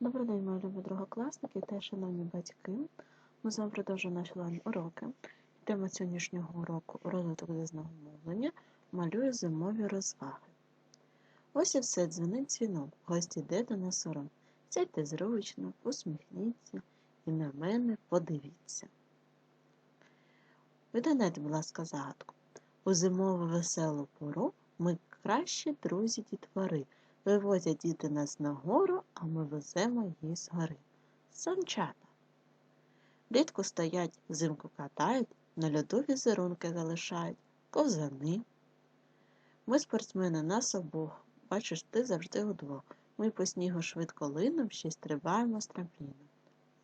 Добрий день, мої любі другокласники та шановні батьки. Ми з вами продовжуємо наші онлайн уроки. Тема сьогоднішнього уроку розвиток дизного мовлення малює зимові розваги. Ось і все дзвонить дзвінок, гості йде до нас урок. Сядьте зручно, посміхніться і на мене подивіться. Виданете, будь ласка, загадку. У зимову веселу пору ми кращі друзі дітвори. Вивозять діти нас нагору, а ми веземо їх з гори. Санчата. Влітку стоять, взимку катають, на льоду візерунки залишають, ковзани. Ми спортсмени нас обох. Бачиш, ти завжди удвох. Ми по снігу швидко лином, ще стрибаємо з трампліном.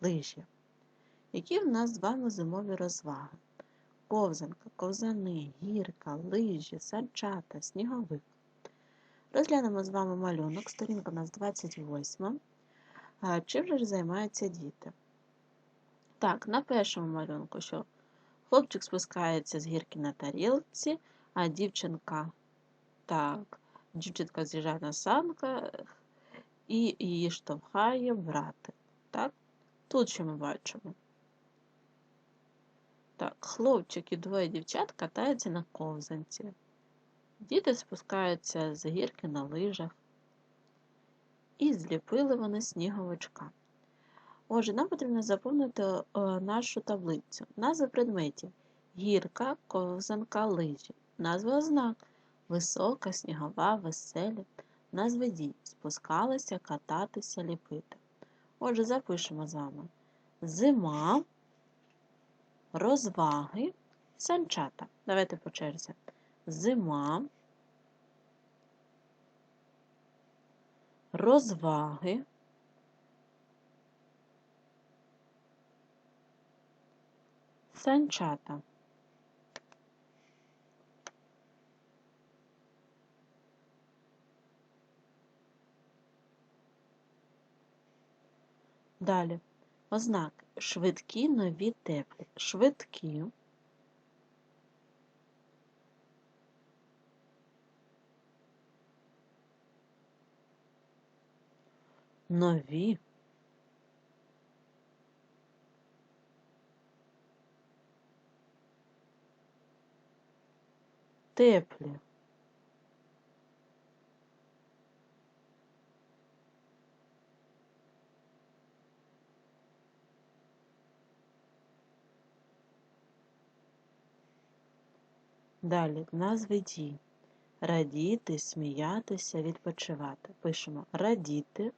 Лижі. Які в нас з вами зимові розваги? Ковзанка, ковзани, гірка, лижі, санчата, сніговик. Розглянемо з вами малюнок, сторінка у нас 28. Чим же займаються діти? Так, на першому малюнку, що хлопчик спускається з гірки на тарілці, а дівчинка, так, дівчинка з'їжджає на санках і її штовхає брати. Так? Тут що ми бачимо? Так, хлопчик і двоє дівчат катаються на ковзанці. Діти спускаються з гірки на лижах. І зліпили вони сніговичка. Отже, нам потрібно заповнити е, нашу таблицю. Назви предметів гірка, ковзанка, лижі. Назви ознак висока, снігова, веселі. Назви дій спускалися, кататися, ліпити. Отже, запишемо з вами зима, розваги, санчата. Давайте по черзі зима, розваги, санчата. Далі ознаки швидкі, нові, теплі. Швидкі. Нові. Теплі. Далі назви дій. Радіти, сміятися, відпочивати. Пишемо радіти.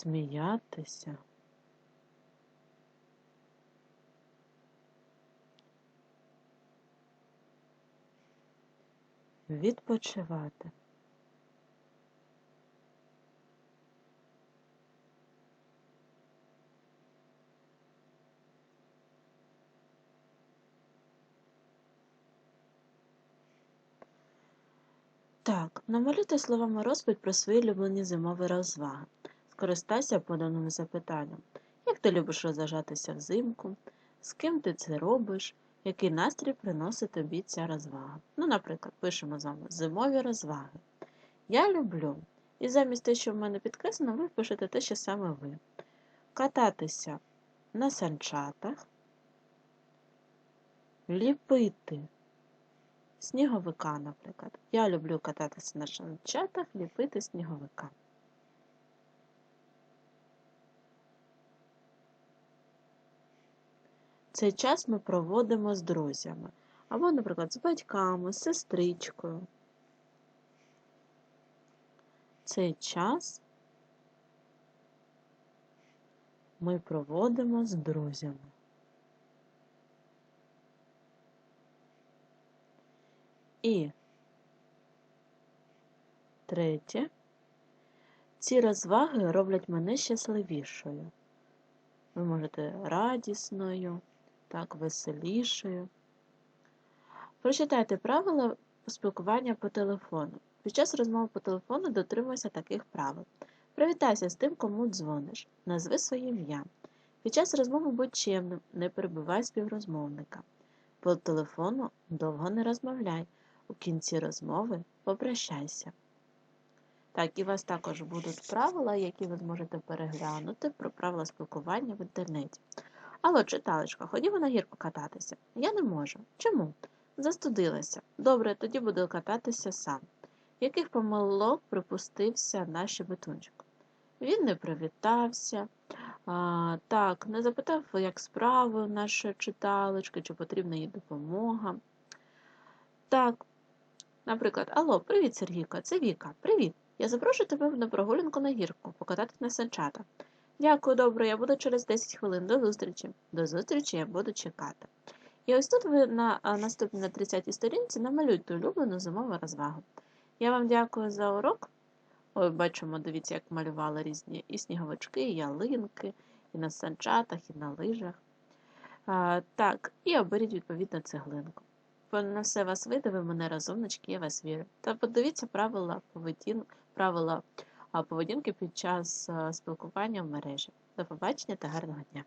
Сміятися. Відпочивати. Так, намалюйте словами розповідь про свої улюблені зимові розваги. Скористайся поданим запитанням. Як ти любиш розважатися взимку? З ким ти це робиш? Який настрій приносить тобі ця розвага? Ну, наприклад, пишемо з вами зимові розваги. Я люблю. І замість те, що в мене підкреслено, ви пишете те, що саме ви. Кататися на санчатах, ліпити сніговика, наприклад. Я люблю кататися на санчатах, ліпити сніговика. Цей час ми проводимо з друзями. Або, наприклад, з батьками, з сестричкою. Цей час ми проводимо з друзями. І третє. Ці розваги роблять мене щасливішою. Ви можете радісною так веселішою. Прочитайте правила спілкування по телефону. Під час розмови по телефону дотримуйся таких правил. Привітайся з тим, кому дзвониш. Назви своє ім'я. Під час розмови будь чемним, не перебивай співрозмовника. По телефону довго не розмовляй. У кінці розмови попрощайся. Так, і у вас також будуть правила, які ви зможете переглянути про правила спілкування в інтернеті. Алло, читалочка, ходімо на гірку кататися. Я не можу. Чому? Застудилася. Добре, тоді буду кататися сам. Яких помилок припустився наш щебетунчик? Він не привітався, а, так, не запитав, як справи нашої читалочки, чи потрібна їй допомога. Так, наприклад, Алло, привіт, Сергійко, це Віка. Привіт. Я запрошую тебе на прогулянку на гірку, покататись на санчата. Дякую, добре, я буду через 10 хвилин. До зустрічі. До зустрічі я буду чекати. І ось тут ви на наступній на 30-й сторінці намалюйте улюблену зимову розвагу. Я вам дякую за урок. Ой, бачимо, дивіться, як малювали різні і сніговички, і ялинки, і на санчатах, і на лижах. А, так, і оберіть відповідно цеглинку. На все вас вийде, ви мене розумнички, я вас вірю. Та подивіться правила поведін... правила поведінки під час спілкування в мережі. До побачення та гарного дня!